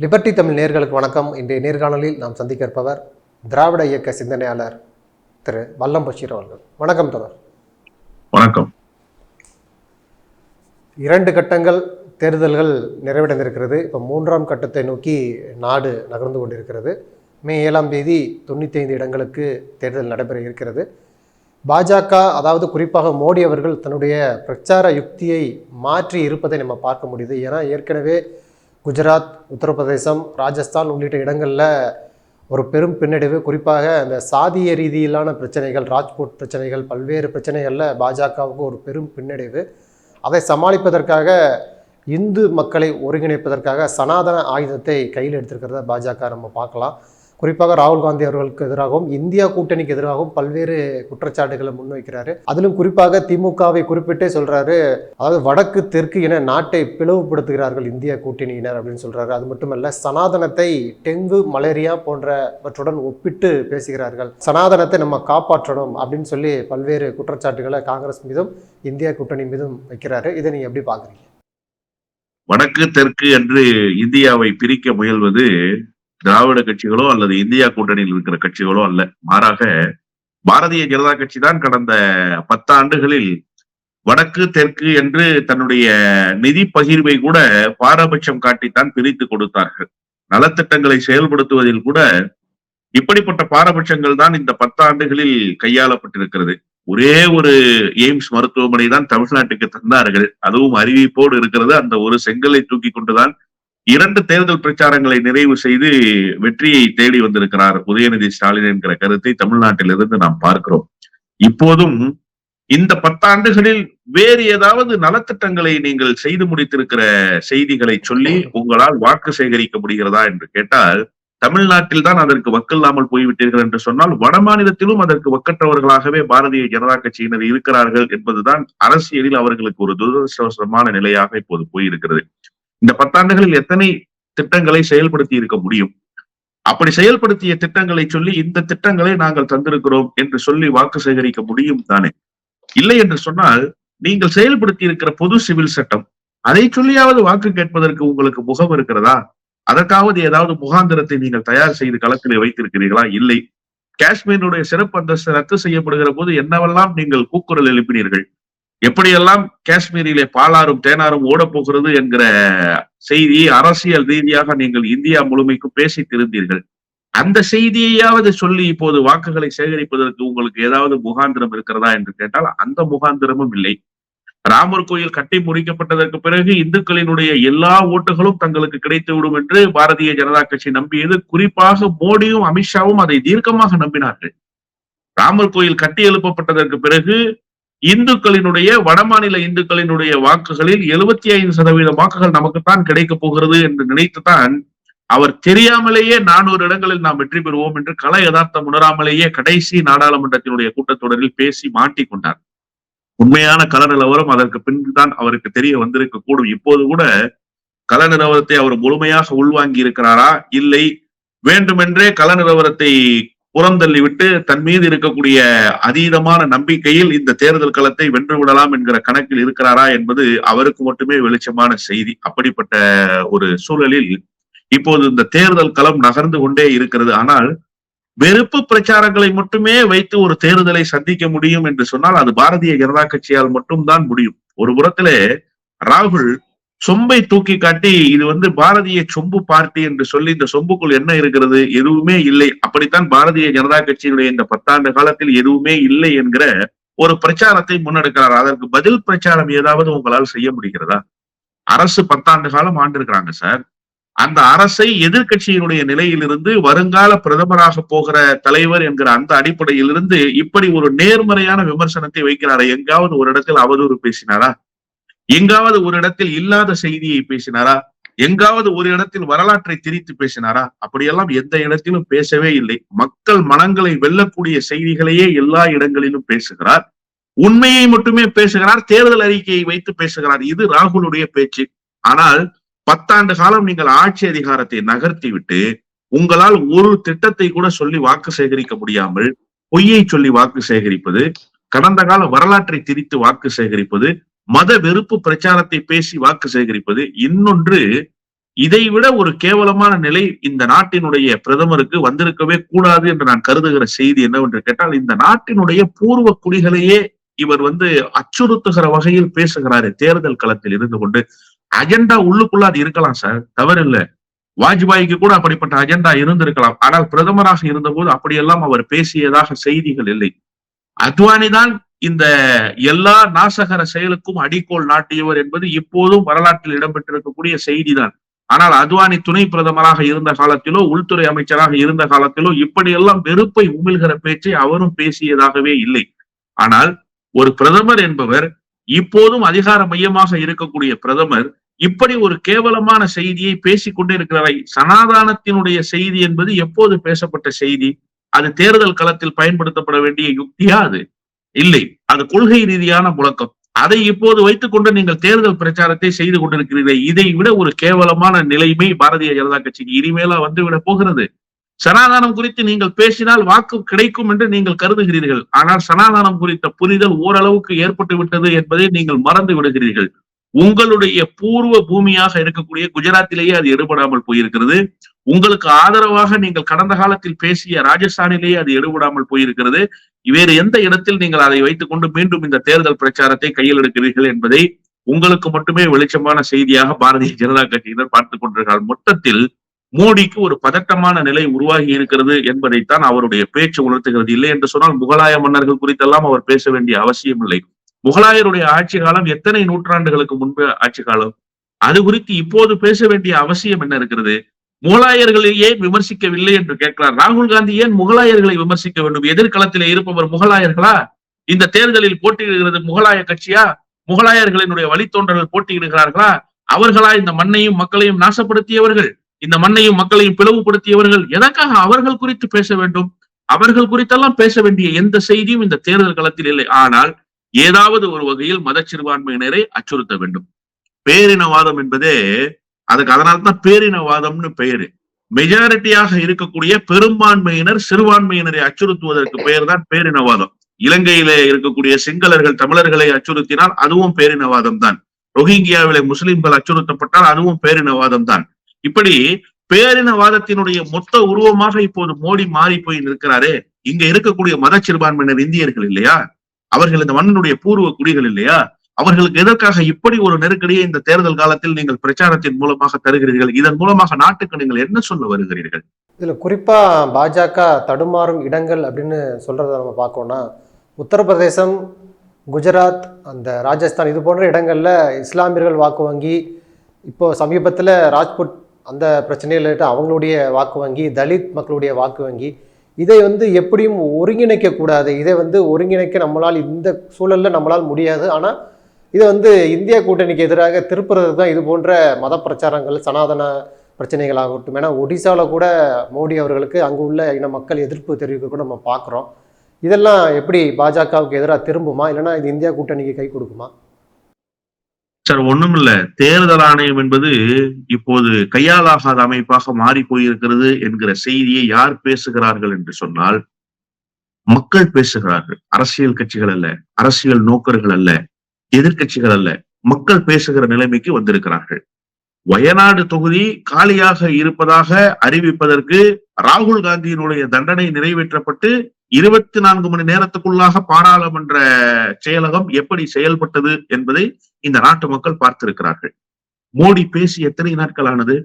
Liberty Tamil நேர்களுக்கு வணக்கம். இன்றைய நேர்காணலில் நாம் சந்திக்க இருப்பவர் திராவிட இயக்க சிந்தனையாளர் திரு வல்லம் பஷீர் அவர்கள். வணக்கம் தொடர் வணக்கம். இரண்டு கட்டங்கள் தேர்தல்கள் நிறைவடைந்திருக்கிறது. இப்போ மூன்றாம் கட்டத்தை நோக்கி நாடு நகர்ந்து கொண்டிருக்கிறது. மே ஏழாம் தேதி தொண்ணூற்றி ஐந்து இடங்களுக்கு தேர்தல் நடைபெற இருக்கிறது. பாஜக அதாவது குறிப்பாக மோடி அவர்கள் தன்னுடைய பிரச்சார யுக்தியை மாற்றி இருப்பதை நம்ம பார்க்க முடியுது. ஏன்னா ஏற்கனவே குஜராத் உத்தரப்பிரதேசம் ராஜஸ்தான் உள்ளிட்ட இடங்களில் ஒரு பெரும் பின்னடைவு. குறிப்பாக அந்த சாதிய ரீதியிலான பிரச்சனைகள் ராஜ்கோட் பிரச்சனைகள் பல்வேறு பிரச்சனைகளில் பாஜகவுக்கு ஒரு பெரும் பின்னடைவு. அதை சமாளிப்பதற்காக இந்து மக்களை ஒருங்கிணைப்பதற்காக சனாதன ஆயுதத்தை கையில் எடுத்திருக்கிறத பாஜக நம்ம பார்க்கலாம். குறிப்பாக ராகுல் காந்தி அவர்களுக்கு எதிராகவும் இந்தியா கூட்டணிக்கு எதிராகவும் பல்வேறு குற்றச்சாட்டுகளை முன்வைக்கிறாரு. அதிலும் குறிப்பாக திமுகவை குறிப்பிட்டே சொல்றாரு அதாவது வடக்கு தெற்கு என நாட்டை பிளவுபடுத்துகிறார்கள் இந்திய கூட்டணியினர் அப்படின்னு சொல்றாரு. அது மட்டுமல்ல சனாதனத்தை டெங்கு மலேரியா போன்றவற்றுடன் ஒப்பிட்டு பேசுகிறார்கள். சனாதனத்தை நம்ம காப்பாற்றணும் அப்படின்னு சொல்லி பல்வேறு குற்றச்சாட்டுகளை காங்கிரஸ் மீதும் இந்தியா கூட்டணி மீதும் வைக்கிறாரு. இதை நீங்க எப்படி பாக்குறீங்க வடக்கு தெற்கு என்று இந்தியாவை பிரிக்க முயல்வது திராவிட கட்சிகளோ அல்லது இந்தியா கூட்டணியில் இருக்கிற கட்சிகளோ அல்ல. மாறாக பாரதிய ஜனதா கட்சி தான் கடந்த பத்தாண்டுகளில் வடக்கு தெற்கு என்று தன்னுடைய நிதி பகிர்வை கூட பாரபட்சம் காட்டித்தான் பிரித்து கொடுத்தார்கள். நலத்திட்டங்களை செயல்படுத்துவதில் கூட இப்படிப்பட்ட பாரபட்சங்கள் தான் இந்த பத்தாண்டுகளில் கையாளப்பட்டிருக்கிறது. ஒரே ஒரு எய்ம்ஸ் மருத்துவமனை தான் தமிழ்நாட்டுக்கு தந்தார்கள். அதுவும் அறிவிப்போடு இருக்கிறது. அந்த ஒரு செங்கலை தூக்கி கொண்டுதான் இரண்டு தேர்தல் பிரச்சாரங்களை நிறைவு செய்து வெற்றியை தேடி வந்திருக்கிறார் உதயநிதி ஸ்டாலின் என்கிற கருத்தை தமிழ்நாட்டிலிருந்து நாம் பார்க்கிறோம். இப்போதும் இந்த பத்தாண்டுகளில் வேறு ஏதாவது நலத்திட்டங்களை நீங்கள் செய்து முடித்திருக்கிற செய்திகளை சொல்லி உங்களால் வாக்கு சேகரிக்க முடிகிறதா என்று கேட்டால் தமிழ்நாட்டில் தான் அதற்கு வக்கில்லாமல் போய்விட்டீர்கள் என்று சொன்னால் வட மாநிலத்திலும் அதற்கு வக்கற்றவர்களாகவே பாரதிய ஜனதா கட்சியினர் இருக்கிறார்கள் என்பதுதான் அரசியலில் அவர்களுக்கு ஒரு துரதிருஷ்டவசமான நிலையாக இப்போது போயிருக்கிறது. இந்த பத்தாண்டுகளில் எத்தனை திட்டங்களை செயல்படுத்தி இருக்க முடியும்? அப்படி செயல்படுத்திய திட்டங்களை சொல்லி இந்த திட்டங்களை நாங்கள் தந்திருக்கிறோம் என்று சொல்லி வாக்கு சேகரிக்க முடியும் தானே? இல்லை என்று சொன்னால் நீங்கள் செயல்படுத்தி இருக்கிற பொது சிவில் சட்டம் அதை சொல்லியாவது வாக்கு கேட்பதற்கு உங்களுக்கு முகம் இருக்கிறதா? அதற்காவது ஏதாவது முகாந்திரத்தை நீங்கள் தயார் செய்து களத்திலே வைத்திருக்கிறீர்களா? இல்லை. காஷ்மீருடைய சிறப்பு அந்தஸ்து ரத்து செய்யப்படுகிற போது என்னவெல்லாம் நீங்கள் கூக்குரல் எழுப்பினீர்கள்? எப்படியெல்லாம் காஷ்மீரிலே பாலாறும் தேனாரும் ஓடப்போகிறது என்கிற செய்தி அரசியல் ரீதியாக நீங்கள் இந்தியா முழுமைக்கும் பேசி திருந்தீர்கள். அந்த செய்தியையாவது சொல்லி இப்போது வாக்குகளை சேகரிப்பதற்கு உங்களுக்கு ஏதாவது முகாந்திரம் இருக்கிறதா என்று கேட்டால் அந்த முகாந்திரமும் இல்லை. ராமர் கோயில் கட்டி முடிக்கப்பட்டதற்கு பிறகு இந்துக்களினுடைய எல்லா ஓட்டுகளும் தங்களுக்கு கிடைத்து விடும் என்று பாரதிய ஜனதா கட்சி நம்பியது. குறிப்பாக மோடியும் அமித்ஷாவும் அதை தீர்க்கமாக நம்பினார்கள். ராமர் கோயில் கட்டி எழுப்பப்பட்டதற்கு பிறகு இந்துக்களினுடைய வடமாநில இந்துக்களினுடைய வாக்குகளில் எழுபத்தி ஐந்து சதவீத வாக்குகள் நமக்குத்தான் கிடைக்க போகிறது என்று நினைத்துதான் அவர் தெரியாமலேயே நானூறு இடங்களில் நாம் வெற்றி பெறுவோம் என்று கல யதார்த்தம் உணராமலேயே கடைசி நாடாளுமன்றத்தினுடைய கூட்டத்தொடரில் பேசி மாட்டிக்கொண்டார் உண்மையான கள நிலவரம் அதற்கு பின்புதான் அவருக்கு தெரிய வந்திருக்க கூடும். இப்போது கூட கள நிலவரத்தை அவர் முழுமையாக உள்வாங்கி இருக்கிறாரா இல்லை. வேண்டுமென்றே கள நிலவரத்தை புறந்தள்ளி விட்டு தன் மீது இருக்கக்கூடிய அதீதமான நம்பிக்கையில் இந்த தேர்தல் களத்தை வென்று விடலாம் என்கிற கணக்கில் இருக்கிறாரா என்பது அவருக்கு மட்டுமே வெளிச்சமான செய்தி. அப்படிப்பட்ட ஒரு சூழலில் இப்போது இந்த தேர்தல் களம் நகர்ந்து கொண்டே இருக்கிறது. ஆனால் வெறுப்பு பிரச்சாரங்களை மட்டுமே வைத்து ஒரு தேர்தலை சந்திக்க முடியும் என்று சொன்னால் அது பாரதிய ஜனதா கட்சியால் மட்டும்தான் முடியும். ஒரு புறத்திலே ராகுல் சொம்பை தூக்கி காட்டி இது வந்து பாரதிய சொம்பு பார்ட்டி என்று சொல்லி இந்த சொம்புக்குள் என்ன இருக்கிறது? எதுவுமே இல்லை. அப்படித்தான் பாரதிய ஜனதா கட்சியினுடைய இந்த பத்தாண்டு காலத்தில் எதுவுமே இல்லை என்கிற ஒரு பிரச்சாரத்தை முன்னெடுக்கிறார். அதற்கு பதில் பிரச்சாரம் ஏதாவது உங்களால் செய்ய முடிகிறதா? அரசு பத்தாண்டு காலம் ஆண்டிருக்கிறாங்க சார். அந்த அரசை எதிர்கட்சியினுடைய நிலையிலிருந்து வருங்கால பிரதமராக போகிற தலைவர் என்கிற அந்த அடிப்படையிலிருந்து இப்படி ஒரு நேர்மறையான விமர்சனத்தை வைக்கிறாரா. எங்காவது ஒரு இடத்தில் அவதூறு பேசினாரா? எங்காவது ஒரு இடத்தில் இல்லாத செய்தியை பேசினாரா? எங்காவது ஒரு இடத்தில் வரலாற்றை திரித்து பேசினாரா? அப்படியெல்லாம் எந்த இடத்திலும் பேசவே இல்லை. மக்கள் மனங்களை வெல்லக்கூடிய செய்திகளையே எல்லா இடங்களிலும் பேசுகிறார். உண்மையை மட்டுமே பேசுகிறார். தேர்தல் அறிக்கையை வைத்து பேசுகிறார். இது ராகுலுடைய பேச்சு. ஆனால் பத்தாண்டு காலம் நீங்கள் ஆட்சி அதிகாரத்தை நகர்த்தி விட்டு உங்களால் ஒரு திட்டத்தை கூட சொல்லி வாக்கு சேகரிக்க முடியாமல் பொய்யை சொல்லி வாக்கு சேகரிப்பது கடந்த கால வரலாற்றை திரித்து வாக்கு சேகரிப்பது மத வெறுப்பு பிரச்சாரத்தை பேசி வாக்கு சேகரிப்பது இன்னொன்று இதை விட ஒரு கேவலமான நிலை இந்த நாட்டினுடைய பிரதமருக்கு வந்திருக்கவே கூடாது என்று நான் கருதுகிற செய்தி என்னவென்று கேட்டால் இந்த நாட்டினுடைய பூர்வ குடிகளையே இவர் வந்து அச்சுறுத்துகிற வகையில் பேசுகிறாரு தேர்தல் களத்தில் இருந்து கொண்டு. அஜெண்டா உள்ளுக்குள்ள அது இருக்கலாம் சார் தவறில்லை. வாஜ்பாய்க்கு கூட அப்படிப்பட்ட அஜெண்டா இருந்திருக்கலாம். ஆனால் பிரதமராக இருந்தபோது அப்படியெல்லாம் அவர் பேசியதாக செய்திகள் இல்லை. அத்வானி தான் இந்த எல்லா நாசகர செயலுக்கும் அடிக்கோள் நாட்டியவர் என்பது இப்போதும் வரலாற்றில் இடம்பெற்றிருக்கக்கூடிய செய்திதான். ஆனால் அத்வானி துணை பிரதமராக இருந்த காலத்திலோ உள்துறை அமைச்சராக இருந்த காலத்திலோ இப்படியெல்லாம் வெறுப்பை உமிழ்கிற பேச்சை அவரும் பேசியதாகவே இல்லை. ஆனால் ஒரு பிரதமர் என்பவர் இப்போதும் அதிகார மையமாக இருக்கக்கூடிய பிரதமர் இப்படி ஒரு கேவலமான செய்தியை பேசிக் கொண்டே இருக்கிறாரை. சனாதானத்தினுடைய செய்தி என்பது எப்போது பேசப்பட்ட செய்தி? அது தேர்தல் களத்தில் பயன்படுத்தப்பட வேண்டிய யுக்தியா அது? இல்லை. அது கொள்கை ரீதியான முழக்கம். அதை இப்போது வைத்துக் கொண்டு நீங்கள் தேர்தல் பிரச்சாரத்தை செய்து கொண்டிருக்கிறீர்கள் இதை விட ஒரு கேவலமான நிலைமை பாரதிய ஜனதா கட்சிக்கு இனிமேலா வந்துவிட போகிறது. சனாதானம் குறித்து நீங்கள் பேசினால் வாக்கு கிடைக்கும் என்று நீங்கள் கருதுகிறீர்கள். ஆனால் சனாதானம் குறித்த புரிதல் ஓரளவுக்கு ஏற்பட்டு விட்டது என்பதை நீங்கள் மறந்து விடுகிறீர்கள். உங்களுடைய பூர்வ பூமியாக இருக்கக்கூடிய குஜராத்திலேயே அது எடுபடாமல் போயிருக்கிறது. உங்களுக்கு ஆதரவாக நீங்கள் கடந்த காலத்தில் பேசிய ராஜஸ்தானிலேயே அது எடுபடாமல் போயிருக்கிறது. வேறு எந்த இடத்தில் நீங்கள் அதை வைத்துக் கொண்டு மீண்டும் இந்த தேர்தல் பிரச்சாரத்தை கையில் எடுக்கிறீர்கள் என்பதை உங்களுக்கு மட்டுமே வெளிச்சமான செய்தியாக பாரதிய ஜனதா கட்சியினர் பார்த்துக் கொண்டிருக்கிறார் மொத்தத்தில் மோடிக்கு ஒரு பதட்டமான நிலை உருவாகி இருக்கிறது என்பதைத்தான் அவருடைய பேச்சு உணர்த்துகிறது. இல்லை என்று சொன்னால் முகலாய மன்னர்கள் குறித்தெல்லாம் அவர் பேச வேண்டிய அவசியம் இல்லை முகலாயருடைய ஆட்சி காலம் எத்தனை நூற்றாண்டுகளுக்கு முன்பு ஆட்சி காலம்? அது குறித்து இப்போது பேச வேண்டிய அவசியம் என்ன இருக்கிறது? முகலாயர்களை ஏன் விமர்சிக்கவில்லை என்று கேட்கிறார்? ராகுல் காந்தி ஏன் முகலாயர்களை விமர்சிக்க வேண்டும்? எதிர்காலத்திலே இருப்பவர் முகலாயர்களா? இந்த தேர்தலில் போட்டியிடுகிறது முகலாய கட்சியா? முகலாயர்களினுடைய வழித்தோன்றர்கள் போட்டியிடுகிறார்களா? அவர்களா இந்த மண்ணையும் மக்களையும் நாசப்படுத்தியவர்கள்? இந்த மண்ணையும் மக்களையும் பிளவுபடுத்தியவர்கள்? எதற்காக அவர்கள் குறித்து பேச வேண்டும்? அவர்கள் குறித்தெல்லாம் பேச வேண்டிய எந்த செய்தியும் இந்த தேர்தல் களத்தில் இல்லை. ஆனால் ஏதாவது ஒரு வகையில் மத சிறுபான்மையினரை அச்சுறுத்த வேண்டும். பேரினவாதம் என்பதே அதுக்கு அதனால்தான் பேரினவாதம்னு பெயரு. மெஜாரிட்டியாக இருக்கக்கூடிய பெரும்பான்மையினர் சிறுபான்மையினரை அச்சுறுத்துவதற்கு பெயர் தான் பேரினவாதம். இலங்கையிலே இருக்கக்கூடிய சிங்களர்கள் தமிழர்களை அச்சுறுத்தினால் அதுவும் பேரினவாதம் தான் ரொஹிங்கியாவிலே முஸ்லிம்கள் அச்சுறுத்தப்பட்டால் அதுவும் பேரினவாதம் தான் இப்படி பேரினவாதத்தினுடைய மொத்த உருவமாக இப்போது மோடி மாறி போய் நிற்கிறாரே. இங்க இருக்கக்கூடிய மத சிறுபான்மையினர் இந்தியர்கள் இல்லையா? அவர்கள் இந்த மண்ணினுடைய பூர்வ குடிகள் இல்லையா? அவர்களுக்கு எதற்காக இப்படி ஒரு நெருக்கடியை இந்த தேர்தல் காலத்தில் நீங்கள் பிரச்சாரத்தின் மூலமாக தருகிறீர்கள்? இதன் மூலமாக நாட்டுக்கு நீங்கள் என்ன சொல்ல வருகிறீர்கள்? இதுல குறிப்பா பாஜக தடுமாறும் இடங்கள் அப்படின்னு சொல்றத நம்ம பார்க்கோம்னா உத்தரப்பிரதேசம் குஜராத் அந்த ராஜஸ்தான் இது போன்ற இடங்கள்ல இஸ்லாமியர்கள் வாக்கு வங்கி இப்போ சமீபத்தில் ராஜ்புட் அந்த பிரச்சனையில் அவங்களுடைய வாக்கு வங்கி தலித் மக்களுடைய வாக்கு வங்கி இதை வந்து எப்படியும் ஒருங்கிணைக்க கூடாது. இதை வந்து ஒருங்கிணைக்க நம்மளால் இந்த சூழலில் நம்மளால் முடியாது. ஆனால் இது வந்து இந்திய கூட்டணிக்கு எதிராக திருப்புறது தான் இது போன்ற மத பிரச்சாரங்கள் சனாதன பிரச்சனைகளாகட்டும். ஏன்னா ஒடிசாவில் கூட மோடி அவர்களுக்கு அங்கு உள்ள இன மக்கள் எதிர்ப்பு தெரிவிக்க கூட நம்ம பார்க்குறோம். இதெல்லாம் எப்படி பாஜகவுக்கு எதிராக திரும்புமா? இல்லைன்னா இது இந்தியா கூட்டணிக்கு கை கொடுக்குமா? சார் ஒண்ணுமில்ல. தேர்தல் ஆணையம் என்பது இப்போது கையாலாகாத அமைப்பாக மாறி போயிருக்கிறது என்கிற செய்தியை யார் பேசுகிறார்கள் என்று சொன்னால் மக்கள் பேசுகிறார்கள். அரசியல் கட்சிகள் அல்ல அரசியல் நோக்கர்கள் அல்ல. எதிர்க்கட்சிகள் அல்ல மக்கள் பேசுகிற நிலைமைக்கு வந்திருக்கிறார்கள். வயநாடு தொகுதி காலியாக இருப்பதாக அறிவிப்பதற்கு ராகுல் காந்தியினுடைய தண்டனை நிறைவேற்றப்பட்டு இருபத்தி நான்கு மணி நேரத்துக்குள்ளாக பாராளுமன்ற செயலகம் எப்படி செயல்பட்டது என்பதை இந்த நாட்டு மக்கள் பார்த்திருக்கிறார்கள். மோடி பேசி எத்தனை நாட்கள் ஆனது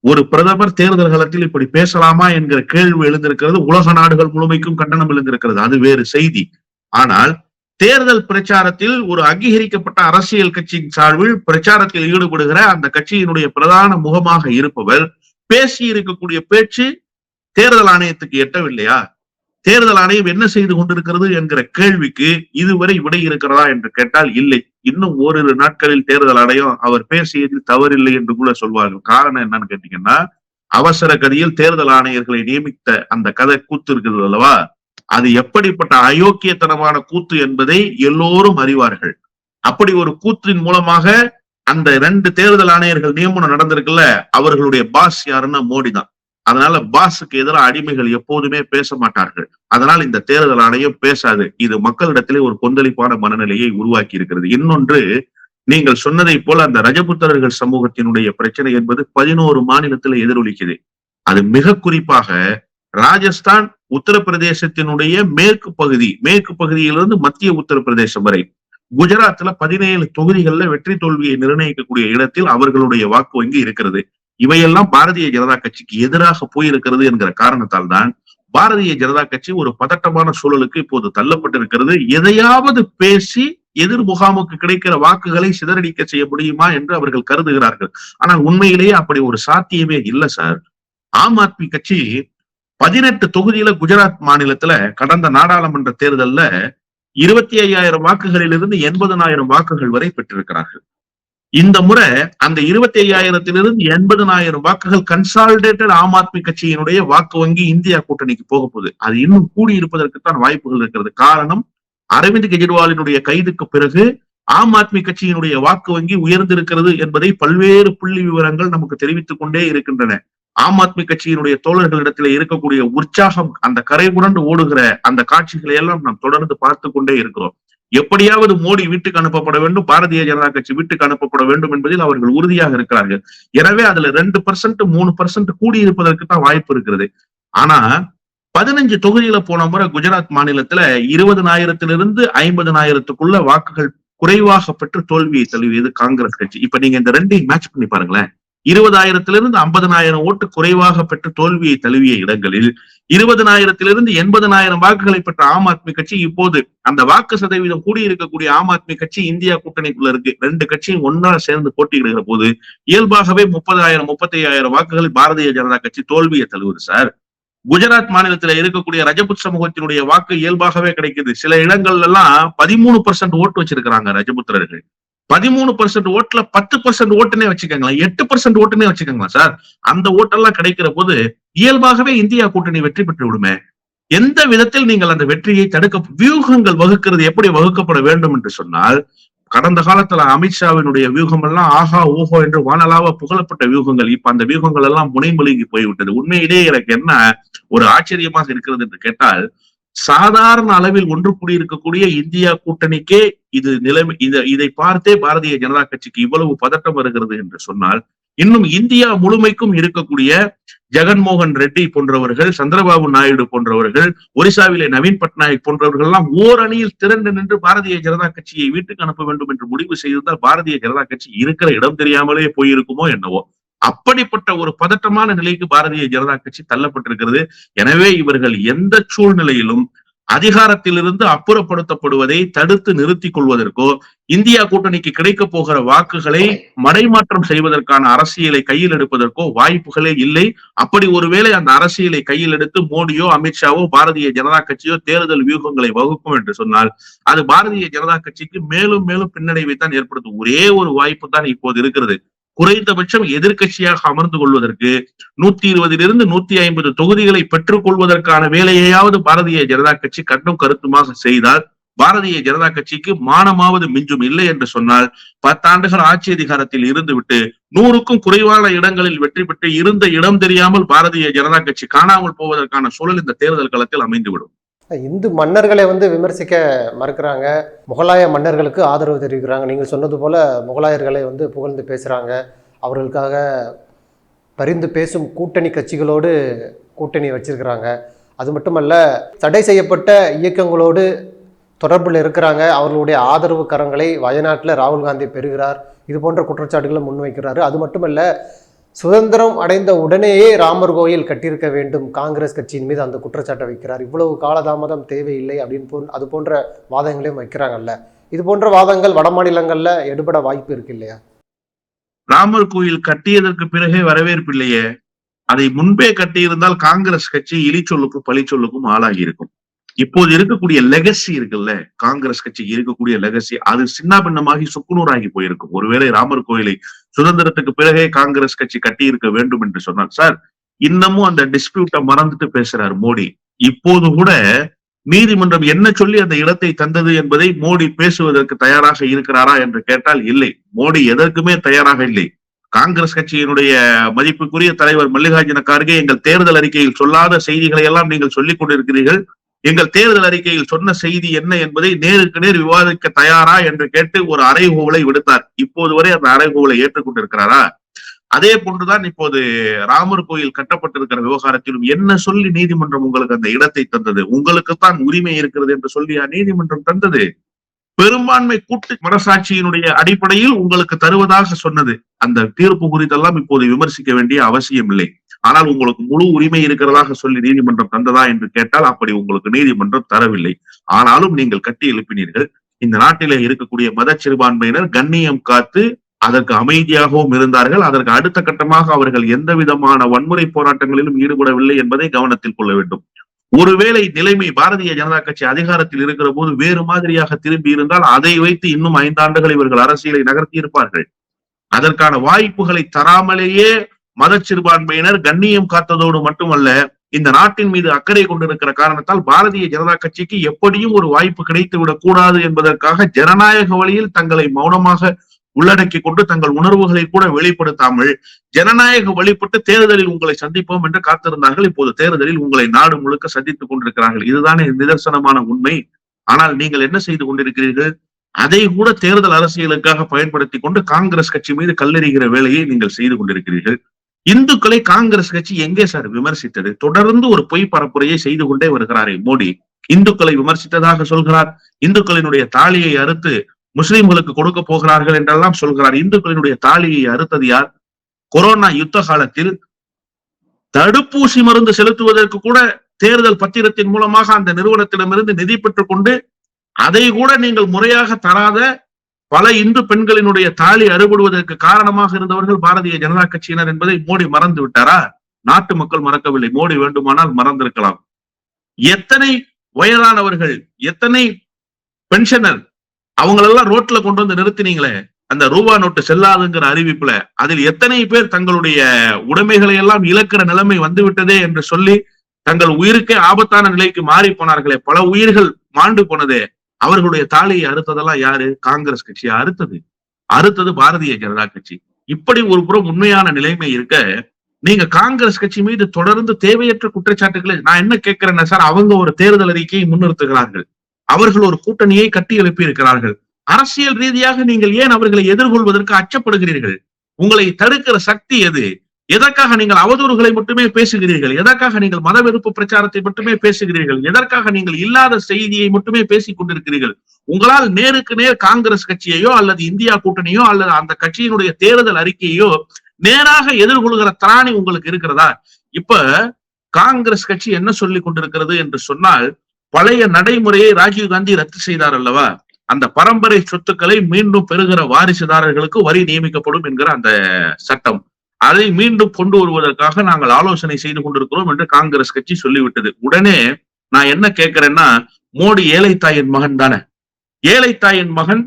ஒரு பிரதமர் தேர்தல் காலத்தில் இப்படி பேசலாமா என்கிற கேள்வி எழுந்திருக்கிறது. உலக நாடுகள் முழுமைக்கும் கண்டனம் எழுந்திருக்கிறது. அது வேறு செய்தி. ஆனால் தேர்தல் பிரச்சாரத்தில் ஒரு அங்கீகரிக்கப்பட்ட அரசியல் கட்சியின் சார்பில் பிரச்சாரத்தில் ஈடுபடுகிற அந்த கட்சியினுடைய பிரதான முகமாக இருப்பவர் பேசி இருக்கக்கூடிய பேச்சு தேர்தல் ஆணையத்துக்கு எட்டவில்லையா? தேர்தல் ஆணையம் என்ன செய்து கொண்டிருக்கிறது என்கிற கேள்விக்கு இதுவரை விடை இருக்கிறதா என்று கேட்டால் இல்லை. இன்னும் ஓரிரு நாட்களில் தேர்தல் ஆணையம் அவர் பேசியதில் தவறில்லை என்று கூட சொல்வார்கள். காரணம் என்னன்னு கேட்டீங்கன்னா அவசர கதியில் தேர்தல் ஆணையர்களை நியமித்த அந்த கதை கூத்து இருக்குது அல்லவா? அது எப்படிப்பட்ட அயோக்கியத்தனமான கூத்து என்பதை எல்லோரும் அறிவார்கள். அப்படி ஒரு கூத்தின் மூலமாக அந்த ரெண்டு தேர்தல் ஆணையர்கள் நியமனம் நடந்திருக்குல்ல அவர்களுடைய பாஸ் யாருன்னா மோடி தான் அதனால பாஸுக்கு எதிராக அடிமைகள் எப்போதுமே பேச மாட்டார்கள். அதனால் இந்த தேர்தல் ஆணையம் பேசாது. இது மக்களிடத்திலே ஒரு கொந்தளிப்பான மனநிலையை உருவாக்கி இருக்கிறது. இன்னொன்று நீங்கள் சொன்னதை போல அந்த ரஜபுத்திரர்கள் சமூகத்தினுடைய பிரச்சனை என்பது பதினோரு மாநிலத்துல எதிரொலிக்குது. அது மிக குறிப்பாக ராஜஸ்தான் உத்தரப்பிரதேசத்தினுடைய மேற்கு பகுதி மேற்கு பகுதியிலிருந்து மத்திய உத்தரப்பிரதேசம் வரை. குஜராத்ல பதினேழு தொகுதிகளில் வெற்றி தோல்வியை நிர்ணயிக்கக்கூடிய இடத்தில் அவர்களுடைய வாக்கு வங்கி இருக்கிறது. இவையெல்லாம் பாரதிய ஜனதா கட்சிக்கு எதிராக போயிருக்கிறது என்கிற காரணத்தால் தான் பாரதிய ஜனதா கட்சி ஒரு பதட்டமான சூழலுக்கு இப்போது தள்ளப்பட்டிருக்கிறது. எதையாவது பேசி எதிர் முகாமுக்கு கிடைக்கிற வாக்குகளை சிதறடிக்க செய்ய முடியுமா என்று அவர்கள் கருதுகிறார்கள். ஆனால் உண்மையிலேயே அப்படி ஒரு சாத்தியமே இல்லை சார். ஆம் ஆத்மி கட்சி பதினெட்டு தொகுதியில குஜராத் மாநிலத்துல கடந்த நாடாளுமன்ற தேர்தல்ல இருபத்தி ஐயாயிரம் வாக்குகளிலிருந்து எண்பதனாயிரம் வாக்குகள் வரை பெற்றிருக்கிறார்கள். இந்த முறை அந்த இருபத்தி ஐயாயிரத்திலிருந்து எண்பதனாயிரம் வாக்குகள் கன்சாலிடேட்டட் ஆம் ஆத்மி கட்சியினுடைய வாக்கு வங்கி இந்தியா கூட்டணிக்கு போக போகுது. அது இன்னும் கூடி இருப்பதற்குத்தான் வாய்ப்புகள் இருக்கிறது. காரணம் அரவிந்த் கெஜ்ரிவாலினுடைய கைதுக்கு பிறகு ஆம் ஆத்மி கட்சியினுடைய வாக்கு வங்கி உயர்ந்திருக்கிறது என்பதை பல்வேறு புள்ளி விவரங்கள் நமக்கு தெரிவித்துக் கொண்டே இருக்கின்றன. ஆம் ஆத்மி கட்சியினுடைய தோழர்களிடத்தில் இருக்கக்கூடிய உற்சாகம் அந்த கரை புரண்டு ஓடுகிற அந்த காட்சிகளை எல்லாம் நாம் தொடர்ந்து பார்த்து கொண்டே இருக்கிறோம். எப்படியாவது மோடி வீட்டுக்கு அனுப்பப்பட வேண்டும் பாரதிய ஜனதா கட்சி வீட்டுக்கு அனுப்பப்பட வேண்டும் என்பதில் அவர்கள் உறுதியாக இருக்கிறார்கள். எனவே அதுல ரெண்டு பர்சன்ட் மூணு பர்சன்ட் கூடியிருப்பதற்கு தான் வாய்ப்பு இருக்கிறது. ஆனா பதினஞ்சு தொகுதியில போன முறை குஜராத் மாநிலத்துல இருபதனாயிரத்திலிருந்து ஐம்பதனாயிரத்துக்குள்ள வாக்குகள் குறைவாக பெற்று தோல்வியை தழுவியது காங்கிரஸ் கட்சி. இப்ப நீங்க இந்த ரெண்டையும் மேட்ச் பண்ணி பாருங்களேன். இருபதாயிரத்திலிருந்து ஐம்பதனாயிரம் ஓட்டு குறைவாக பெற்று தோல்வியை தழுவிய இடங்களில் இருபதனாயிரத்திலிருந்து எண்பதனாயிரம் வாக்குகளை பெற்ற ஆம் ஆத்மி கட்சி இப்போது அந்த வாக்கு சதவீதம் கூடியிருக்கக்கூடிய ஆம் ஆத்மி கட்சி இந்தியா கூட்டணிக்குள்ள இருக்கு. ரெண்டு கட்சியும் ஒன்னா சேர்ந்து போட்டியிடுகிற போது இயல்பாகவே முப்பதாயிரம் முப்பத்தி ஐயாயிரம் வாக்குகளில் பாரதிய ஜனதா கட்சி தோல்வியை தழுவுது சார். குஜராத் மாநிலத்துல இருக்கக்கூடிய ரஜபுத் சமூகத்தினுடைய வாக்கு இயல்பாகவே கிடைக்குது. சில இடங்கள்ல எல்லாம் பதிமூணு பர்சன்ட் ஓட்டு வச்சிருக்கிறாங்க ரஜபுத்திரர்கள். பதிமூணு பர்சன்ட் ஓட்டுல பத்து பர்சன்ட் ஓட்டுனே வச்சுக்கோங்களேன். எட்டு பர்சன்ட் ஓட்டுனே வச்சுக்கோங்களேன் சார். அந்த ஓட்டெல்லாம் கிடைக்கிற போது இயல்பாகவே இந்தியா கூட்டணி வெற்றி பெற்று விடுமே. எந்த விதத்தில் நீங்கள் அந்த வெற்றியை தடுக்க வியூகங்கள் வகுக்கிறது எப்படி வகுக்கப்பட வேண்டும் என்று சொன்னால் கடந்த காலத்துல அமித்ஷாவினுடைய வியூகம் எல்லாம் ஆஹா ஓஹோ என்று வானலாவ புகழப்பட்ட வியூகங்கள் இப்ப அந்த வியூகங்கள் எல்லாம் முனைமொழிங்கி போய்விட்டது. உண்மையிலேயே எனக்கு என்ன ஒரு ஆச்சரியமாக இருக்கிறது என்று கேட்டால் சாதாரண அளவில் ஒன்று கூடியிருக்கக்கூடிய இந்தியா கூட்டணிக்கே இது நிலைமை இதை இதை பார்த்தே பாரதிய ஜனதா கட்சிக்கு இவ்வளவு பதட்டம் வருகிறது என்று சொன்னால் இன்னும் இந்தியா முழுமைக்கும் இருக்கக்கூடிய ஜெகன்மோகன் ரெட்டி போன்றவர்கள் சந்திரபாபு நாயுடு போன்றவர்கள் ஒரிசாவிலே நவீன் பட்நாயக் போன்றவர்கள் எல்லாம் ஓரணியில் திரண்டு நின்று பாரதிய ஜனதா கட்சியை வீட்டுக்கு அனுப்ப வேண்டும் என்று முடிவு செய்திருந்தால் பாரதிய ஜனதா கட்சி இருக்கிற இடம் தெரியாமலே போயிருக்குமோ என்னவோ. அப்படிப்பட்ட ஒரு பதட்டமான நிலைக்கு பாரதிய ஜனதா கட்சி தள்ளப்பட்டிருக்கிறது. எனவே இவர்கள் எந்த சூழ்நிலையிலும் அதிகாரத்திலிருந்து அப்புறப்படுத்தப்படுவதை தடுத்து நிறுத்திக் கொள்வதற்கோ இந்தியா கூட்டணிக்கு கிடைக்க போகிற வாக்குகளை மடைமாற்றம் செய்வதற்கான அரசியலை கையில் எடுப்பதற்கோ வாய்ப்புகளே இல்லை. அப்படி ஒருவேளை அந்த அரசியலை கையில் எடுத்து மோடியோ அமித்ஷாவோ பாரதிய ஜனதா கட்சியோ தேர்தல் வியூகங்களை வகுக்கும் என்று சொன்னால் அது பாரதிய ஜனதா கட்சிக்கு மேலும் மேலும் பின்னடைவை தான் ஏற்படுத்தும். ஒரே ஒரு வாய்ப்பு தான் இப்போது இருக்கிறது. குறைந்தபட்சம் எதிர்க்கட்சியாக அமர்ந்து கொள்வதற்கு நூத்தி இருபதிலிருந்து நூத்தி ஐம்பது தொகுதிகளை பெற்றுக் கொள்வதற்கான வேலையையாவது பாரதிய ஜனதா கட்சி கண்ணும் கருத்துமாக செய்தால் பாரதிய ஜனதா கட்சிக்கு மானமாவது மிஞ்சும் இல்லை என்று சொன்னால் பத்தாண்டுகள் ஆட்சி அதிகாரத்தில் இருந்துவிட்டு நூறுக்கும் குறைவான இடங்களில் வெற்றி பெற்று இருந்த இடம் தெரியாமல் பாரதிய ஜனதா கட்சி காணாமல் போவதற்கான சூழல் இந்த தேர்தல் களத்தில் அமைந்துவிடும். இந்து மன்னர்களை வந்து விமர்சிக்க மறுக்கிறாங்க. முகலாய மன்னர்களுக்கு ஆதரவு தெரிவிக்கிறாங்க. நீங்கள் சொன்னது போல முகலாயர்களை வந்து புகழ்ந்து பேசுகிறாங்க அவர்களுக்காக பரிந்து பேசும் கூட்டணி கட்சிகளோடு கூட்டணி வச்சிருக்கிறாங்க. அது மட்டுமல்ல தடை செய்யப்பட்ட இயக்கங்களோடு தொடர்பில் இருக்கிறாங்க. அவர்களுடைய ஆதரவு கரங்களை வயநாட்டில் ராகுல் காந்தி பெறுகிறார். இது போன்ற குற்றச்சாட்டுகளை முன்வைக்கிறாரு. அது மட்டுமல்ல சுதந்திரம் அடைந்த உடனேயே ராமர் கோயில் கட்டியிருக்க வேண்டும். காங்கிரஸ் கட்சியின் மீது அந்த குற்றச்சாட்டை வைக்கிறார். இவ்வளவு காலதாமதம் தேவையில்லை அப்படின்னு போ அது போன்ற வாதங்களையும் வைக்கிறாங்கல்ல. இது போன்ற வாதங்கள் வட மாநிலங்கள்ல எடுபட வாய்ப்பு இருக்கு இல்லையா? ராமர் கோயில் கட்டியதற்கு பிறகே வரவேற்பு இல்லையே. அதை முன்பே கட்டியிருந்தால் காங்கிரஸ் கட்சி இழிச்சொல்லுக்கும் பழிச்சொல்லுக்கும் ஆளாகி இருக்கும் இப்போது இருக்கக்கூடிய லெகசி இருக்குல்ல. காங்கிரஸ் கட்சிக்கு இருக்கக்கூடிய லெகசி அது சின்ன பின்னமாகி சுக்குநூறாகி போயிருக்கும். ஒருவேளை ராமர் கோயிலை சுதந்திரத்துக்கு பிறகே காங்கிரஸ் கட்சி கட்டி இருக்க வேண்டும் என்று சொன்னார். சார் இன்னமும் அந்த டிஸ்பியூட்டை மறந்துட்டு பேசுறாரு மோடி. இப்போது கூட நீதிமன்றம் என்ன சொல்லி அந்த இடத்தை தந்தது என்பதை மோடி பேசுவதற்கு தயாராக இருக்கிறாரா என்று கேட்டால் இல்லை. மோடி எதற்குமே தயாராக இல்லை. காங்கிரஸ் கட்சியினுடைய மதிப்புக்குரிய தலைவர் மல்லிகார்ஜுன கார்கே எங்கள் தேர்தல் அறிக்கையில் சொல்லாத செய்திகளை எல்லாம் நீங்கள் சொல்லிக் கொண்டிருக்கிறீர்கள். எங்கள் தேர்தல் அறிக்கையில் சொன்ன செய்தி என்ன என்பதை நேருக்கு நேர் விவாதிக்க தயாரா என்று கேட்டு ஒரு அறைகூவலை விடுத்தார். இப்போது வரை அந்த அறைகூவலை ஏற்றுக்கொண்டிருக்கிறாரா? அதே போன்றுதான் இப்போது ராமர் கோயில் கட்டப்பட்டிருக்கிற விவகாரத்திலும் என்ன சொல்லி நீதிமன்றம் உங்களுக்கு அந்த இடத்தை தந்தது? உங்களுக்குத்தான் உரிமை இருக்கிறது என்று சொல்லி நீதிமன்றம் தந்தது? பெரும்பான்மை கூட்டு மனசாட்சியினுடைய அடிப்படையில் உங்களுக்கு தருவதாக சொன்னது. அந்த தீர்ப்பு குறித்தெல்லாம் இப்போது விமர்சிக்க வேண்டிய அவசியம் இல்லை ஆனால் உங்களுக்கு முழு உரிமை இருக்கிறதாக சொல்லி நீதிமன்றம் தந்ததா என்று கேட்டால் அப்படி உங்களுக்கு நீதிமன்றம் தரவில்லை. ஆனாலும் நீங்கள் கட்டி எழுப்பினீர்கள். இந்த நாட்டிலே இருக்கக்கூடிய மத சிறுபான்மையினர் கண்ணியம் காத்து அதற்கு அமைதியாகவும் இருந்தார்கள். அதற்கு அடுத்த கட்டமாக அவர்கள் எந்த விதமான வன்முறை போராட்டங்களிலும் ஈடுபடவில்லை என்பதை கவனத்தில் கொள்ள வேண்டும். ஒருவேளை நிலைமை பாரதிய ஜனதா கட்சி அதிகாரத்தில் இருக்கிற போது வேறு மாதிரியாக திரும்பி இருந்தால் அதை வைத்து இன்னும் ஐந்தாண்டுகள் இவர்கள் அரசியலை நகர்த்தி இருப்பார்கள் அதற்கான வாய்ப்புகளை தராமலேயே மத சிறுபான்மையினர் கண்ணியம் காத்ததோடு மட்டுமல்ல இந்த நாட்டின் மீது அக்கறை கொண்டிருக்கிற காரணத்தால் பாரதிய ஜனதா கட்சிக்கு எப்படியும் ஒரு வாய்ப்பு கிடைத்து விடக் கூடாது என்பதற்காக ஜனநாயக வழியில் தங்களை மௌனமாக உள்ளடக்கி கொண்டு தங்கள் உணர்வுகளை கூட வெளிப்படுத்தாமல் ஜனநாயக வழிபட்டு தேர்தலில் உங்களை சந்திப்போம் என்று காத்திருந்தார்கள். இப்போது தேர்தலில் உங்களை நாடு முழுக்க சந்தித்துக் கொண்டிருக்கிறார்கள். இதுதானே நிதர்சனமான உண்மை. ஆனால் நீங்கள் என்ன செய்து கொண்டிருக்கிறீர்கள்? அதை கூட தேர்தல் அரசியலுக்காக பயன்படுத்தி கொண்டு காங்கிரஸ் கட்சி மீது கல்லெறிகிற வேலையை நீங்கள் செய்து கொண்டிருக்கிறீர்கள். இந்துக்களை காங்கிரஸ் கட்சி எங்கே சார் விமர்சித்தது? தொடர்ந்து ஒரு பொய் பரப்புரையை செய்து கொண்டே வருகிறாரே மோடி. இந்துக்களை விமர்சித்ததாக சொல்கிறார். இந்துக்களினுடைய தாலியை அறுத்து முஸ்லிம்களுக்கு கொடுக்க போகிறார்கள் என்றெல்லாம் சொல்கிறார். இந்துக்களினுடைய தாலியை அறுத்தது யார்? கொரோனா யுத்த காலத்தில் தடுப்பூசி மருந்து செலுத்துவதற்கு கூட தேர்தல் பத்திரத்தின் மூலமாக அந்த நிறுவனத்திடமிருந்து நிதி பெற்றுக் கொண்டு அதை கூட நீங்கள் முறையாக தராத பல இந்து பெண்களினுடைய தாலி அறுபடுவதற்கு காரணமாக இருந்தவர்கள் பாரதிய ஜனதா கட்சியினர் என்பதை மோடி மறந்து விட்டாரா? நாட்டு மக்கள் மறக்கவில்லை. மோடி வேண்டுமானால் மறந்திருக்கலாம். எத்தனை வயதானவர்கள் எத்தனை பென்ஷனர் அவங்களெல்லாம் ரோட்ல கொண்டு வந்து நிறுத்தினீங்களே அந்த ரூபா நோட்டு செல்லாதுங்கிற அறிவிப்புல அதில் எத்தனை பேர் தங்களுடைய உடைமைகளை எல்லாம் இழக்கிற நிலைமை வந்து விட்டதே என்று சொல்லி தங்கள் உயிருக்கே ஆபத்தான நிலைக்கு மாறி போனார்களே. பல உயிர்கள் மாண்டு போனதே. அவர்களுடைய தாலியை அறுத்ததெல்லாம் யாரு? காங்கிரஸ் கட்சியா அறுத்தது. அறுத்தது பாரதிய ஜனதா கட்சி. இப்படி ஒரு புறம் உண்மையான நிலைமை இருக்க நீங்க காங்கிரஸ் கட்சி மீது தொடர்ந்து தேவையற்ற குற்றச்சாட்டுகளை நான் என்ன கேட்கிறேன்னா சார் அவங்க ஒரு தேர்தல் அறிக்கையை முன்னிறுத்துகிறார்கள். அவர்கள் ஒரு கூட்டணியை கட்டி எழுப்பி இருக்கிறார்கள் அரசியல் ரீதியாக நீங்கள் ஏன் அவர்களை எதிர்கொள்வதற்கு அச்சப்படுகிறீர்கள்? உங்களை தடுக்கிற சக்தி எது? எதற்காக நீங்கள் அவதூறுகளை மட்டுமே பேசுகிறீர்கள்? எதற்காக நீங்கள் மத வெறுப்பு பிரச்சாரத்தை மட்டுமே பேசுகிறீர்கள்? எதற்காக நீங்கள் இல்லாத செய்தியை மட்டுமே பேசிக் கொண்டிருக்கிறீர்கள்? உங்களால் நேருக்கு நேர் காங்கிரஸ் கட்சியையோ அல்லது இந்தியா கூட்டணியோ அல்லது அந்த கட்சியினுடைய தேர்தல் அறிக்கையோ நேராக எதிர்கொள்கிற திராணி உங்களுக்கு இருக்கிறதா? இப்ப காங்கிரஸ் கட்சி என்ன சொல்லி கொண்டிருக்கிறது என்று சொன்னால் பழைய நடைமுறையை ராஜீவ் காந்தி ரத்து செய்தார் அல்லவா? அந்த பரம்பரை சொத்துக்களை மீண்டும் பெறுகிற வாரிசுதாரர்களுக்கு வரி நியமிக்கப்படும் என்கிற அந்த சட்டம். அதை மீண்டும் கொண்டு வருவதற்காக நாங்கள் ஆலோசனை செய்து கொண்டிருக்கிறோம் என்று காங்கிரஸ் கட்சி சொல்லிவிட்டது. உடனே நான் என்ன கேட்கிறேன்னா மோடி ஏழைத்தாயின் மகன் தானே. ஏழைத்தாயின் மகன்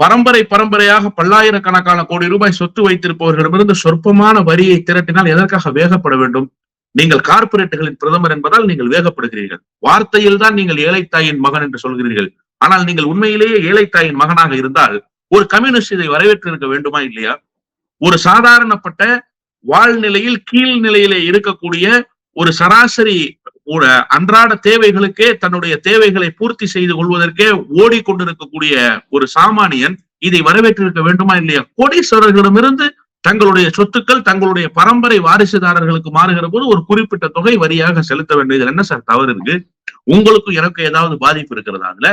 பரம்பரை பரம்பரையாக பல்லாயிரக்கணக்கான கோடி ரூபாய் சொத்து வைத்திருப்பவர்களிடமிருந்து சொற்பமான வரியை திரட்டினால் எதற்காக வேகப்பட வேண்டும்? நீங்கள் கார்ப்பரேட்டுகளின் பிரதமர் என்பதால் நீங்கள் வேகப்படுகிறீர்கள். வார்த்தையில் தான் நீங்கள் ஏழைத்தாயின் மகன் என்று சொல்கிறீர்கள். ஆனால் நீங்கள் உண்மையிலேயே ஏழைத்தாயின் மகனாக இருந்தால் ஒரு கம்யூனிஸ்ட் இதை வரவேற்றிருக்க வேண்டுமா இல்லையா? ஒரு சாதாரணப்பட்ட வாழ்நிலையில் கீழ் நிலையிலே இருக்கக்கூடிய ஒரு சராசரி ஒரு அன்றாட தேவைகளுக்கே தன்னுடைய தேவைகளை பூர்த்தி செய்து கொள்வதற்கே ஓடிக்கொண்டிருக்கக்கூடிய ஒரு சாமானியன் இதை வரவேற்றிருக்க வேண்டுமா இல்லையா? கோடீஸ்வரர்களிடமிருந்து தங்களுடைய சொத்துக்கள் தங்களுடைய பரம்பரை வாரிசுதாரர்களுக்கு மாறுகிற போது ஒரு குறிப்பிட்ட தொகை வரியாக செலுத்த வேண்டியது. என்ன சார் தவறு இருக்கு? உங்களுக்கும் எனக்கு ஏதாவது பாதிப்பு இருக்கிறதா அதுல?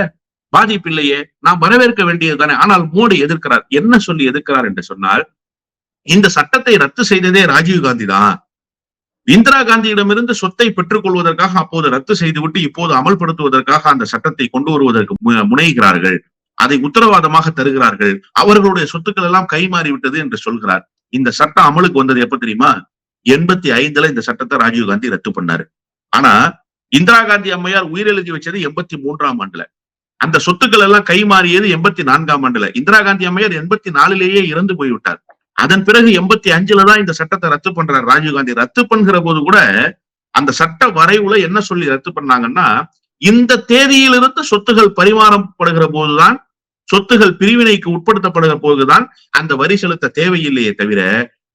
பாதிப்பு இல்லையே. நாம் வரவேற்க வேண்டியது தானே ஆனால் மோடி எதிர்க்கிறார். என்ன சொல்லி எதிர்க்கிறார் என்று சொன்னால் இந்த சட்டத்தை ரத்து செய்ததே ராஜீவ் காந்தி தான் இந்திரா காந்தியிடமிருந்து சொத்தை பெற்றுக் கொள்வதற்காக அப்போது ரத்து செய்துவிட்டு இப்போது அமல்படுத்துவதற்காக அந்த சட்டத்தை கொண்டு வருவதற்கு முனைகிறார்கள். அதை உத்தரவாதமாக தருகிறார்கள். அவர்களுடைய சொத்துக்கள் எல்லாம் கைமாறி விட்டது என்று சொல்கிறார். இந்த சட்டம் அமலுக்கு வந்தது எப்ப தெரியுமா? எண்பத்தி ஐந்துல இந்த சட்டத்தை ராஜீவ் காந்தி ரத்து பண்ணாரு. ஆனா இந்திரா காந்தி அம்மையார் உயிரெழுதி வச்சது எண்பத்தி மூன்றாம் ஆண்டுல. அந்த சொத்துக்கள் எல்லாம் கைமாறியது எண்பத்தி நான்காம் ஆண்டுல. இந்திரா காந்தி அம்மையார் எண்பத்தி நாலுலேயே இறந்து போய்விட்டார். அதன் பிறகு எண்பத்தி அஞ்சுல தான் இந்த சட்டத்தை ரத்து பண்றாரு ராஜீவ் காந்தி. ரத்து பண்ணுகிற போது கூட அந்த சட்ட வரைவுல என்ன சொல்லி ரத்து பண்ணாங்கன்னா இந்த தேதியிலிருந்து சொத்துகள் பரிமாறப்படுகிற போதுதான் சொத்துகள் பிரிவினைக்கு உட்படுத்தப்படுகிற போதுதான் அந்த வரி செலுத்த தேவையில்லையே தவிர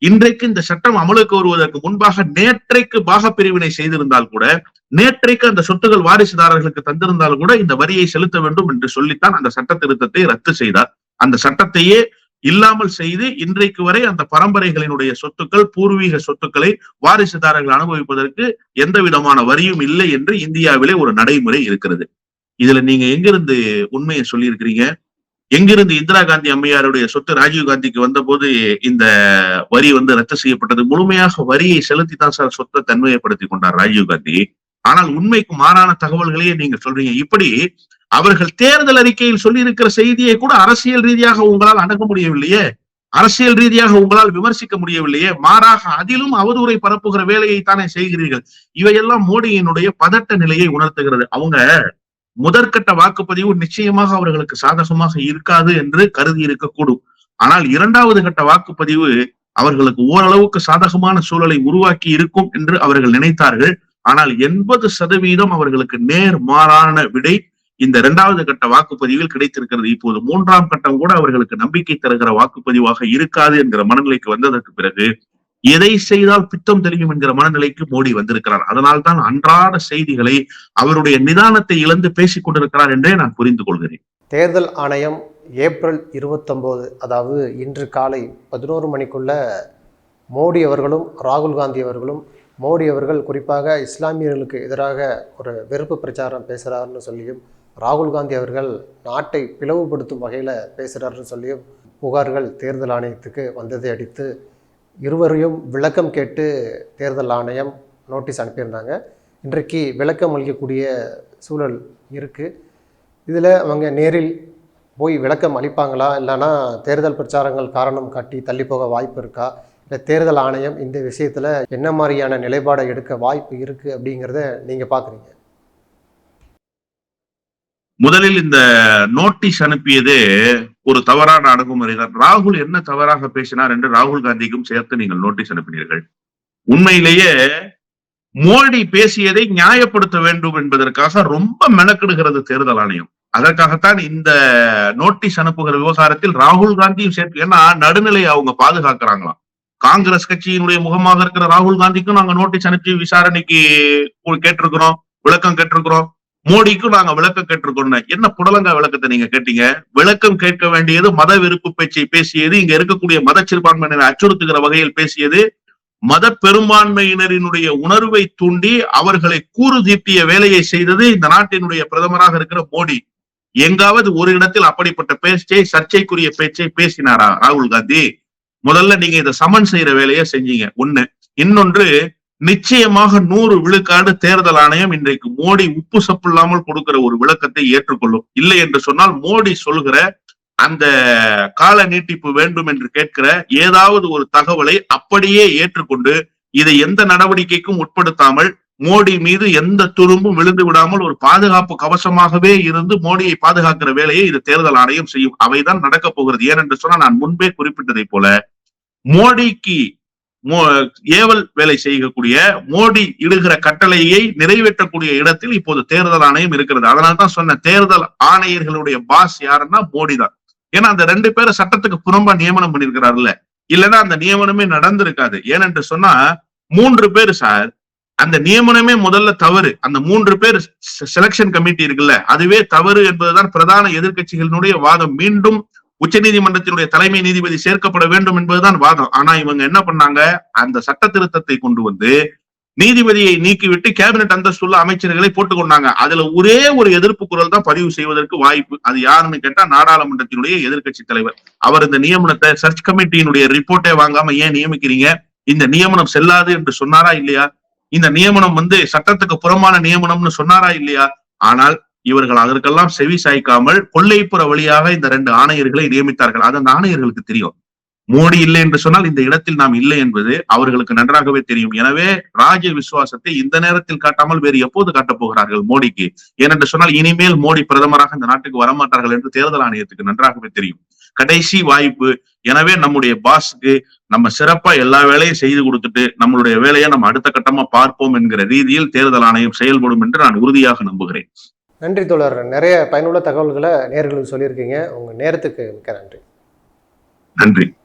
இன்றைக்கு இந்த சட்டம் அமலுக்கு வருவதற்கு முன்பாக நேற்றைக்கு பாக பிரிவினை செய்திருந்தால் கூட நேற்றைக்கு அந்த சொத்துகள் வாரிசுதாரர்களுக்கு தந்திருந்தால் கூட இந்த வரியை செலுத்த வேண்டும் என்று சொல்லித்தான் அந்த சட்ட திருத்தத்தை ரத்து செய்தார். அந்த சட்டத்தையே இல்லாமல் செய்து இன்றைக்கு வரை அந்த பரம்பரைகளினுடைய சொத்துக்கள் பூர்வீக சொத்துக்களை வாரிசுதாரர்கள் அனுபவிப்பதற்கு எந்த விதமான வரியும் இல்லை என்று இந்தியாவிலே ஒரு நடைமுறை இருக்கிறது. இதுல நீங்க எங்கிருந்து உண்மையை சொல்லியிருக்கிறீங்க? எங்கிருந்து இந்திரா காந்தி அம்மையாருடைய சொத்து ராஜீவ் காந்திக்கு வந்த போது இந்த வரி வந்து ரத்து செய்யப்பட்டது? முழுமையாக வரியை செலுத்தி தான் சார் சொத்தை தன்மையப்படுத்தி கொண்டார் ராஜீவ் காந்தி. ஆனால் உண்மைக்கு மாறான தகவல்களையே நீங்க சொல்றீங்க. இப்படி அவர்கள் தேர்தல் அறிக்கையில் சொல்லி இருக்கிற செய்தியை கூட அரசியல் ரீதியாக உங்களால் அணுக முடியவில்லையே. அரசியல் ரீதியாக உங்களால் விமர்சிக்க முடியவில்லையே. மாறாக அதிலும் அவதூறை பரப்புகிற வேலையை தானே செய்கிறீர்கள். இவையெல்லாம் மோடியினுடைய பதட்ட நிலையை உணர்த்துகிறது. அவங்க முதற்கட்ட வாக்குப்பதிவு நிச்சயமாக அவர்களுக்கு சாதகமாக இருக்காது என்று கருதி இருக்கக்கூடும். ஆனால் இரண்டாவது கட்ட வாக்குப்பதிவு அவர்களுக்கு ஓரளவுக்கு சாதகமான சூழலை உருவாக்கி இருக்கும் என்று அவர்கள் நினைத்தார்கள். ஆனால் எண்பது சதவீதம் அவர்களுக்கு நேர் மாறான விடை இந்த இரண்டாவது கட்ட வாக்குப்பதிவில் கிடைத்திருக்கிறது. இப்போது மூன்றாம் கட்டம் கூட அவர்களுக்கு நம்பிக்கை தருகிற வாக்குப்பதிவாக இருக்காது என்கிற மனநிலைக்கு வந்ததற்கு பிறகு எதை செய்தால் பித்தம் தெரியும் என்கிற மனநிலைக்கு மோடி வந்திருக்கிறார். அதனால்தான் அன்றாட செய்திகளை அவருடைய நிதானத்தை இழந்து பேசிக் கொண்டிருக்கிறார் என்றே நான் புரிந்து கொள்கிறேன். தேர்தல் ஆணையம் ஏப்ரல் இருபத்தொம்போது அதாவது இன்று காலை பதினோரு மணிக்குள்ள மோடி அவர்களும் ராகுல் காந்தி அவர்களும் மோடி அவர்கள் குறிப்பாக இஸ்லாமியர்களுக்கு எதிராக ஒரு வெறுப்பு பிரச்சாரம் பேசுகிறாருன்னு சொல்லியும் ராகுல் காந்தி அவர்கள் நாட்டை பிளவுபடுத்தும் வகையில் பேசுகிறாருன்னு சொல்லியும் புகார்கள் தேர்தல் ஆணையத்துக்கு வந்ததை அடித்து இருவரையும் விளக்கம் கேட்டு தேர்தல் ஆணையம் நோட்டீஸ் அனுப்பியிருந்தாங்க. இன்றைக்கு விளக்கம் அளிக்கக்கூடிய சூழல் இருக்குது இதில் அவங்க நேரில் போய் விளக்கம் அளிப்பாங்களா? இல்லைன்னா தேர்தல் பிரச்சாரங்கள் காரணம் காட்டி தள்ளி போக வாய்ப்பு இருக்கா? இல்லை தேர்தல் ஆணையம் இந்த விஷயத்தில் என்ன மாதிரியான நிலைப்பாடை எடுக்க வாய்ப்பு இருக்குது அப்படிங்கிறத நீங்கள் பார்க்குறீங்க முதலில் இந்த நோட்டீஸ் அனுப்பியது ஒரு தவறான அணுகுமுறை தான். ராகுல் என்ன தவறாக பேசினார் என்று ராகுல் காந்திக்கும் சேர்த்து நீங்கள் நோட்டீஸ் அனுப்பினீர்கள். உண்மையிலேயே மோடி பேசியதை நியாயப்படுத்த வேண்டும் என்பதற்காக ரொம்ப மெனக்கெடுகிறது தேர்தல் ஆணையம். அதற்காகத்தான் இந்த நோட்டீஸ் அனுப்புகிற விவகாரத்தில் ராகுல் காந்தியும் சேர்த்து ஏன்னா நடுநிலையை அவங்க பாதுகாக்கிறாங்களாம். காங்கிரஸ் கட்சியினுடைய முகமாக இருக்கிற ராகுல் காந்திக்கும் நாங்க நோட்டீஸ் அனுப்பி விசாரணைக்கு கேட்டிருக்கிறோம் விளக்கம் கேட்டிருக்கிறோம். மோடிக்கும் நாங்க விளக்கம் கேட்டிருக்கோம் என்ன புடலங்கா விளக்கத்தை நீங்க கேட்டீங்க? விளக்கம் கேட்க வேண்டியது மத வெறுப்பு பேச்சை பேசியது இங்க இருக்கக்கூடிய மத சிறுபான்மையினரை அச்சுறுத்துகிற வகையில் பேசியது மத பெரும்பான்மையினரினுடைய உணர்வை தூண்டி அவர்களை கூறு தீட்டிய வேலையை செய்தது இந்த நாட்டினுடைய பிரதமராக இருக்கிற மோடி. எங்காவது ஒரு இடத்தில் அப்படிப்பட்ட பேச்சை சர்ச்சைக்குரிய பேச்சை பேசினாரா? ராகுல் காந்தி. முதல்ல நீங்க இதை சமன் செய்யற வேலையை செஞ்சீங்க. ஒண்ணு. இன்னொன்று நிச்சயமாக நூறு விழுக்காடு தேர்தல் ஆணையம் இன்றைக்கு மோடி உப்பு சப்பு இல்லாமல் கொடுக்கிற ஒரு விளக்கத்தை ஏற்றுக்கொள்ளும். இல்லை என்று சொன்னால் மோடி சொல்கிற அந்த கால நீட்டிப்பு வேண்டும் என்று கேட்கிற ஏதாவது ஒரு தகவலை அப்படியே ஏற்றுக்கொண்டு இதை எந்த நடவடிக்கைக்கும் உட்படுத்தாமல் மோடி மீது எந்த துரும்பும் விழுந்து விடாமல் ஒரு பாதுகாப்பு கவசமாகவே இருந்து மோடியை பாதுகாக்கிற வேலையை இது தேர்தல் ஆணையம் செய்யும். அவைதான் நடக்கப் போகிறது. ஏனென்று சொன்னால் நான் முன்பே குறிப்பிட்டதை போல மோடிக்கு ஏவல் வேலை செய்யக்கூடிய மோடி இடுகிற கட்டளையை நிறைவேற்றக்கூடிய இடத்தில் இப்போது தேர்தல் ஆணையம் இருக்கிறது. அதனால்தான் சொன்ன தேர்தல் ஆணையர்களுடைய பாஸ் யாருன்னா மோடி தான் ஏன்னா அந்த ரெண்டு பேரும் சட்டத்துக்கு புறம்பா நியமனம் பண்ணிருக்கிறாருல்ல இல்லைன்னா அந்த நியமனமே நடந்திருக்காது. ஏனென்று சொன்னா மூன்று பேர் சார் அந்த நியமனமே முதல்ல தவறு. அந்த மூன்று பேர் செலக்ஷன் கமிட்டி இருக்குல்ல அதுவே தவறு என்பதுதான் பிரதான எதிர்கட்சிகளினுடைய வாதம். மீண்டும் உச்சநீதிமன்றத்தினுடைய தலைமை நீதிபதி சேர்க்கப்பட வேண்டும் என்பதுதான் வாதம். ஆனா இவங்க என்ன பண்ணாங்க? அந்த சட்ட திருத்தத்தை கொண்டு வந்து நீதிபதியை நீக்கிவிட்டு கேபினெட் அந்தஸ்துள்ள அமைச்சர்களை போட்டுக் கொண்டாங்க. அதுல ஒரே ஒரு எதிர்ப்பு குரல் தான் பதிவு செய்வதற்கு வாய்ப்பு. அது யாருன்னு கேட்டா நாடாளுமன்றத்தினுடைய எதிர்கட்சி தலைவர். அவர் இந்த நியமனத்தை சர்ச் கமிட்டியினுடைய ரிப்போர்ட்டே வாங்காம ஏன் நியமிக்கிறீங்க? இந்த நியமனம் செல்லாது என்று சொன்னாரா இல்லையா? இந்த நியமனம் வந்து சட்டத்துக்கு புறமான நியமனம்னு சொன்னாரா இல்லையா? ஆனால் இவர்கள் அதற்கெல்லாம் செவி சாய்க்காமல் கொள்ளைப்புற வழியாக இந்த ரெண்டு ஆணையர்களை நியமித்தார்கள். அது அந்த ஆணையர்களுக்கு தெரியும். மோடி இல்லை என்று சொன்னால் இந்த இடத்தில் நாம் இல்லை என்பது அவர்களுக்கு நன்றாகவே தெரியும். எனவே ராஜ விசுவாசத்தை இந்த நேரத்தில் காட்டாமல் வேறு எப்போது காட்டப் போகிறார்கள் மோடிக்கு? ஏனென்று சொன்னால் இனிமேல் மோடி பிரதமராக இந்த நாட்டுக்கு வரமாட்டார்கள் என்று தேர்தல் ஆணையத்துக்கு நன்றாகவே தெரியும். கடைசி வாய்ப்பு. எனவே நம்முடைய பாஸ்க்கு நம்ம சிறப்பா எல்லா வேலையும் செய்து கொடுத்துட்டு நம்மளுடைய வேலையை நம்ம அடுத்த கட்டமா பார்ப்போம் என்கிற ரீதியில் தேர்தல் ஆணையம் செயல்படும் என்று நான் உறுதியாக நம்புகிறேன். நன்றி தோழர். நிறைய பயனுள்ள தகவல்களை நேர்களுக்கு சொல்லியிருக்கீங்க. உங்கள் நேரத்துக்கு மிக்க நன்றி. நன்றி.